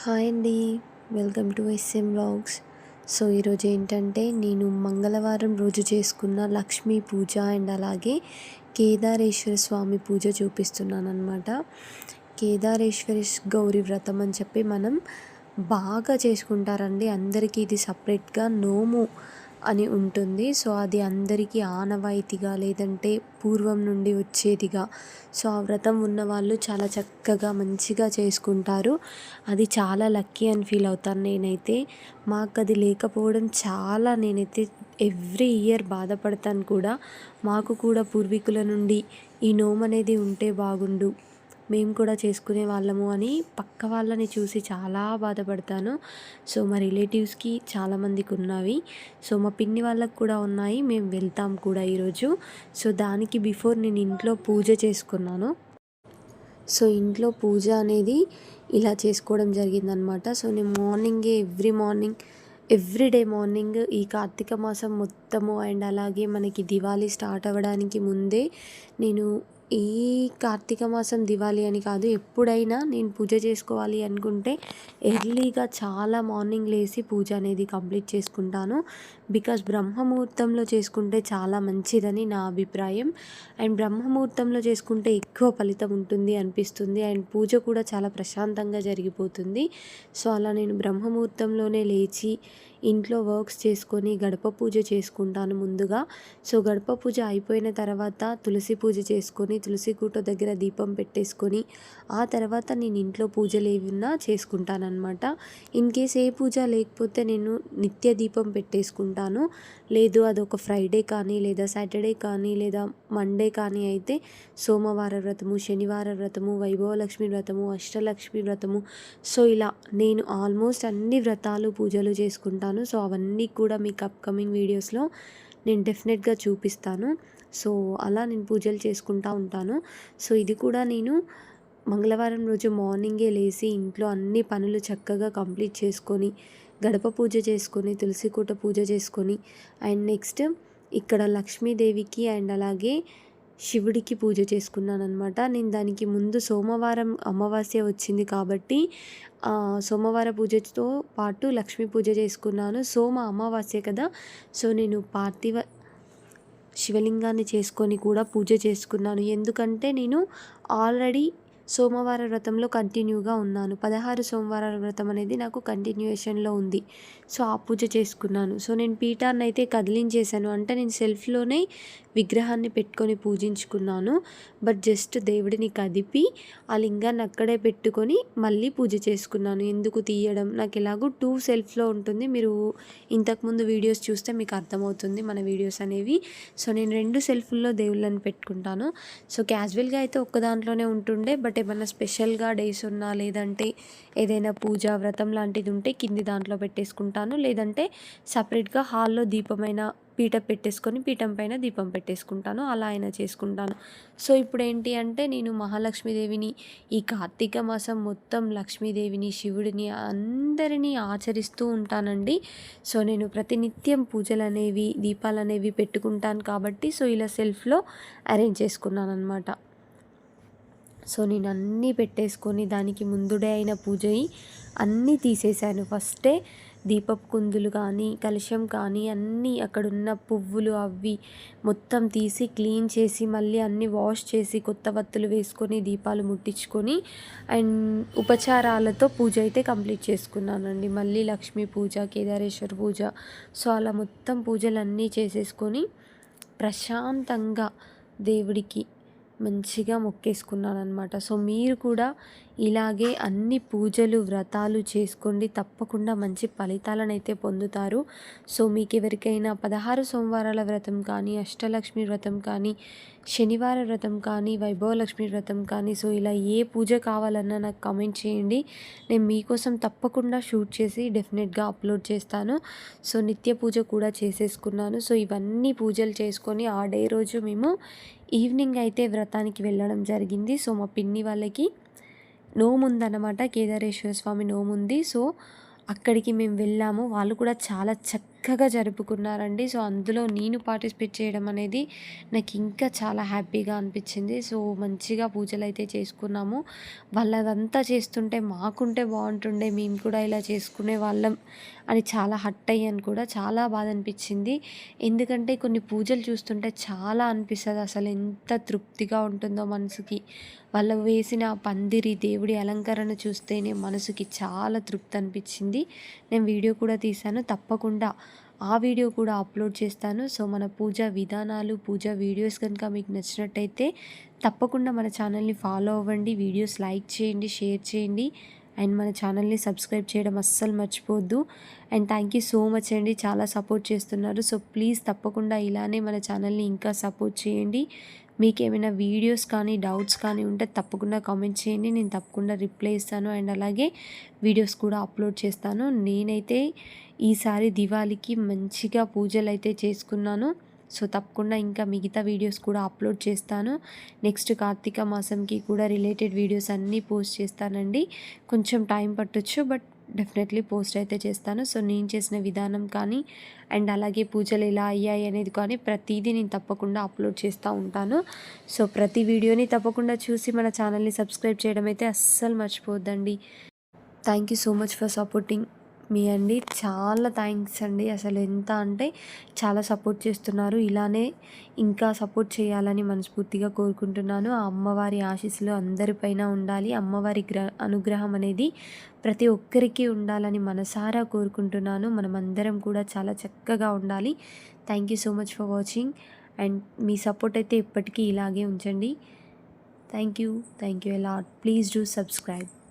Hi అండి. Welcome to SM blogs so ఈరోజు ఏంటంటే నేను మంగళవారం రోజు చేసుకున్న లక్ష్మీ పూజ అండ్ అలాగే కేదారేశ్వర స్వామి పూజ చూపిస్తున్నాను అనమాట కేదారేశ్వరి గౌరీ వ్రతం అని చెప్పి మనం బాగా చేసుకుంటారండి. అందరికీ ఇది సపరేట్గా నోము అని ఉంటుంది. సో అది అందరికీ ఆనవాయితీగా లేదంటే పూర్వం నుండి వచ్చేదిగా. సో ఆ వ్రతం ఉన్న వాళ్ళు చాలా చక్కగా మంచిగా చేసుకుంటారు. అది చాలా లక్కీ అని ఫీల్ అవుతాను నేనైతే. మాకు అది లేకపోవడం చాలా నేనైతే ఎవ్రీ ఇయర్ బాధపడతాను కూడా. మాకు కూడా పూర్వీకుల నుండి ఈ నోము అనేది ఉంటే బాగుండు. మేము కూడా చేసుకునే వాళ్ళము అని పక్క వాళ్ళని చూసి చాలా బాధపడతాను. సో మా రిలేటివ్స్కి చాలామందికి ఉన్నవి. సో మా పిన్ని వాళ్ళకు కూడా ఉన్నాయి. మేము వెళ్తాం కూడా ఈరోజు. సో దానికి బిఫోర్ నేను ఇంట్లో పూజ చేసుకున్నాను. సో ఇంట్లో పూజ అనేది ఇలా చేసుకోవడం జరిగిందనమాట సో నేను మార్నింగే ఎవ్రీ మార్నింగ్ ఎవ్రీడే మార్నింగ్ ఈ కార్తీక మాసం మొత్తము అండ్ అలాగే మనకి దివాళీ స్టార్ట్ అవ్వడానికి ముందే నేను ఈ కార్తీక మాసం దివాళీ అని కాదు ఎప్పుడైనా నేను పూజ చేసుకోవాలి అనుకుంటే ఎర్లీగా చాలా మార్నింగ్ లేచి పూజ అనేది కంప్లీట్ చేసుకుంటాను. బికాస్ బ్రహ్మముహూర్తంలో చేసుకుంటే చాలా మంచిదని నా అభిప్రాయం. అండ్ బ్రహ్మముహూర్తంలో చేసుకుంటే ఎక్కువ ఫలితం ఉంటుంది అనిపిస్తుంది. అండ్ పూజ కూడా చాలా ప్రశాంతంగా జరిగిపోతుంది. సో అలా నేను బ్రహ్మముహూర్తంలోనే లేచి ఇంట్లో వర్క్స్ చేసుకొని గడప పూజ చేసుకుంటాను ముందుగా. సో గడప పూజ అయిపోయిన తర్వాత తులసి పూజ చేసుకొని తులసి కూట దగ్గర దీపం పెట్టేసుకొని ఆ తర్వాత నేను ఇంట్లో పూజలు ఏమన్నా చేసుకుంటానమాట ఇన్ కేస్ ఏ పూజ లేకపోతే నేను నిత్య దీపం పెట్టేసుకుంటాను. లేదు అదొక ఫ్రైడే కానీ లేదా సాటర్డే కానీ లేదా మండే కానీ అయితే సోమవార వ్రతము శనివార వ్రతము వైభవలక్ష్మి వ్రతము అష్టలక్ష్మి వ్రతము. సో ఇలా నేను ఆల్మోస్ట్ అన్ని వ్రతాలు పూజలు చేసుకుంటాను. సో అవన్నీ కూడా మీకు అప్కమింగ్ వీడియోస్లో నేను డెఫినెట్గా చూపిస్తాను. సో అలా నేను పూజలు చేసుకుంటూ ఉంటాను. సో ఇది కూడా నేను మంగళవారం రోజు మార్నింగే లేచి ఇంట్లో అన్ని పనులు చక్కగా కంప్లీట్ చేసుకొని గడప పూజ చేసుకొని తులసి కూట పూజ చేసుకొని అండ్ నెక్స్ట్ ఇక్కడ లక్ష్మీదేవికి అండ్ అలాగే శివుడికి పూజ చేసుకున్నాను అనమాట నేను దానికి ముందు సోమవారం అమావాస్య వచ్చింది కాబట్టి సోమవార పూజతో పాటు లక్ష్మీ పూజ చేసుకున్నాను. సోమ అమావాస్య కదా. సో నేను పార్థివ శివలింగాన్ని చేసుకొని కూడా పూజ చేసుకున్నాను. ఎందుకంటే నేను ఆల్రెడీ సోమవార వ్రతంలో కంటిన్యూగా ఉన్నాను. పదహారు సోమవారాల వ్రతం అనేది నాకు కంటిన్యూయేషన్లో ఉంది. సో ఆ పూజ చేసుకున్నాను. సో నేను పీఠాన్ని అయితే కదిలించేశాను. అంటే నేను సెల్ఫ్లోనే విగ్రహాన్ని పెట్టుకొని పూజించుకున్నాను. బట్ జస్ట్ దేవుడిని కదిపి ఆ లింగాన్ని అక్కడే పెట్టుకొని మళ్ళీ పూజ చేసుకున్నాను. ఎందుకు తీయడం? నాకు ఎలాగో టూ సెల్ఫ్లో ఉంటుంది. మీరు ఇంతకుముందు వీడియోస్ చూస్తే మీకు అర్థమవుతుంది మన వీడియోస్ అనేవి. సో నేను రెండు సెల్ఫ్ల్లో దేవుళ్ళని పెట్టుకుంటాను. సో క్యాజువల్గా అయితే ఒక్క దాంట్లోనే ఉంటుండే బట్ ఏమైనా స్పెషల్గా డేస్ ఉన్నా లేదంటే ఏదైనా పూజ వ్రతం లాంటిది ఉంటే కింది దాంట్లో పెట్టేసుకుంటాను. లేదంటే సపరేట్గా హాల్లో దీపమైన పీట పెట్టేసుకొని పీఠం పైన దీపం పెట్టేసుకుంటాను. అలా అయినా చేసుకుంటాను. సో ఇప్పుడు ఏంటి అంటే నేను మహాలక్ష్మీదేవిని ఈ కార్తీక మాసం మొత్తం లక్ష్మీదేవిని శివుడిని అందరినీ ఆచరిస్తూ ఉంటానండి. సో నేను ప్రతినిత్యం పూజలు అనేవి దీపాలు అనేవి పెట్టుకుంటాను కాబట్టి సో ఇలా సెల్ఫ్లో అరేంజ్ చేసుకున్నాను అనమాట సో నేను అన్నీ పెట్టేసుకొని దానికి ముందుడే అయిన పూజ అన్నీ తీసేసాను ఫస్టే దీపపు కుందులు కానీ కలుషం కానీ అన్నీ అక్కడున్న పువ్వులు అవి మొత్తం తీసి క్లీన్ చేసి మళ్ళీ అన్నీ వాష్ చేసి కొత్త వత్తులు వేసుకొని దీపాలు ముట్టించుకొని అండ్ ఉపచారాలతో పూజ అయితే కంప్లీట్ చేసుకున్నానండి. మళ్ళీ లక్ష్మీ పూజ కేదారేశ్వర పూజ. సో అలా మొత్తం పూజలన్నీ చేసేసుకొని ప్రశాంతంగా దేవుడికి మంచిగా మొక్కేసుకున్నాను అనమాట సో మీరు కూడా ఇలాగే అన్ని పూజలు వ్రతాలు చేసుకోండి. తప్పకుండా మంచి ఫలితాలను అయితే పొందుతారు. సో మీకు ఎవరికైనా పదహారు సోమవారాల వ్రతం కానీ అష్టలక్ష్మి వ్రతం కానీ శనివార వ్రతం కానీ వైభవలక్ష్మి వ్రతం కానీ సో ఇలా ఏ పూజ కావాలన్నా నాకు కామెంట్ చేయండి. నేను మీకోసం తప్పకుండా షూట్ చేసి డెఫినెట్గా అప్లోడ్ చేస్తాను. సో నిత్య పూజ కూడా చేసేసుకున్నాను. సో ఇవన్నీ పూజలు చేసుకొని ఆ డే రోజు మేము ఈవినింగ్ అయితే వ్రతానికి వెళ్ళడం జరిగింది. సో మా పిన్ని వాళ్ళకి నోముందనమాట కేదారేశ్వర స్వామి నోముంది. సో అక్కడికి మేము వెళ్ళాము. వాళ్ళు కూడా చాలా చక్క చక్కగా జరుపుకున్నారండి. సో అందులో నేను పార్టిసిపేట్ చేయడం అనేది నాకు ఇంకా చాలా హ్యాపీగా అనిపించింది. సో మంచిగా పూజలు అయితే చేసుకున్నాము. వాళ్ళదంతా చేస్తుంటే మాకుంటే బాగుంటుండే. మేము కూడా ఇలా చేసుకునే వాళ్ళం అని చాలా హట్ అయ్యాను కూడా. చాలా బాధ అనిపించింది ఎందుకంటే కొన్ని పూజలు చూస్తుంటే చాలా అనిపిస్తుంది. అసలు ఎంత తృప్తిగా ఉంటుందో మనసుకి. వాళ్ళు వేసిన పందిరి దేవుడి అలంకరణ చూస్తేనే మనసుకి చాలా తృప్తి అనిపించింది నేను వీడియో కూడా తీశాను. తప్పకుండా ఆ వీడియో కూడా అప్లోడ్ చేస్తాను. సో మన పూజ విధానాలు పూజ వీడియోస్ కనుక మీకు నచ్చినట్టయితే తప్పకుండా మన ఛానల్ని ఫాలో అవ్వండి. వీడియోస్ లైక్ చేయండి షేర్ చేయండి. అండ్ మన ఛానల్ని సబ్స్క్రైబ్ చేయడం అస్సలు మర్చిపోవద్దు and thank you so much అండి. చాలా సపోర్ట్ చేస్తున్నారు. సో ప్లీజ్ తప్పకుండా ఇలానే మన ఛానల్ని ఇంకా సపోర్ట్ చేయండి. మీకు ఏమైనా వీడియోస్ కానీ డౌట్స్ కానీ ఉంటే తప్పకుండా కామెంట్ చేయండి. నేను తప్పకుండా రిప్లై ఇస్తాను. అండ్ అలాగే వీడియోస్ కూడా అప్లోడ్ చేస్తాను. నేనైతే ఈసారి దివాళీకి మంచిగా పూజలు అయితే చేసుకున్నాను. సో తప్పకుండా ఇంకా మిగతా వీడియోస్ కూడా అప్లోడ్ చేస్తాను. నెక్స్ట్ కార్తీక మాసంకి కూడా రిలేటెడ్ వీడియోస్ అన్నీ పోస్ట్ చేస్తానండి. కొంచెం టైం పట్టొచ్చు. బట్ డెఫినెట్లీ పోస్ట్ అయితే చేస్తాను. సో నేను చేసిన విధానం కానీ అండ్ అలాగే పూజలు ఎలా అయ్యాయి అనేది కానీ ప్రతిదీ నేను తప్పకుండా అప్లోడ్ చేస్తూ ఉంటాను. సో ప్రతి వీడియోని తప్పకుండా చూసి మన ఛానల్ని సబ్స్క్రైబ్ చేయడం అయితే అస్సలు మర్చిపోద్దండి thank you so much for supporting. మీ అండి. చాలా థ్యాంక్స్ అండి. అసలు ఎంత అంటే చాలా సపోర్ట్ చేస్తున్నారు. ఇలానే ఇంకా సపోర్ట్ చేయాలని మనస్ఫూర్తిగా కోరుకుంటున్నాను. ఆ అమ్మవారి ఆశీస్సులు అందరిపైన ఉండాలి. అమ్మవారి గ్ర అనుగ్రహం అనేది ప్రతి ఒక్కరికి ఉండాలని మనసారా కోరుకుంటున్నాను. మనం అందరం కూడా చాలా చక్కగా ఉండాలి. Thank you so much for watching. And me support అయితే ఇప్పటికీ ఇలాగే ఉంచండి. Thank you. థ్యాంక్ యూ ఎలా ప్లీజ్ డూ సబ్స్క్రైబ్.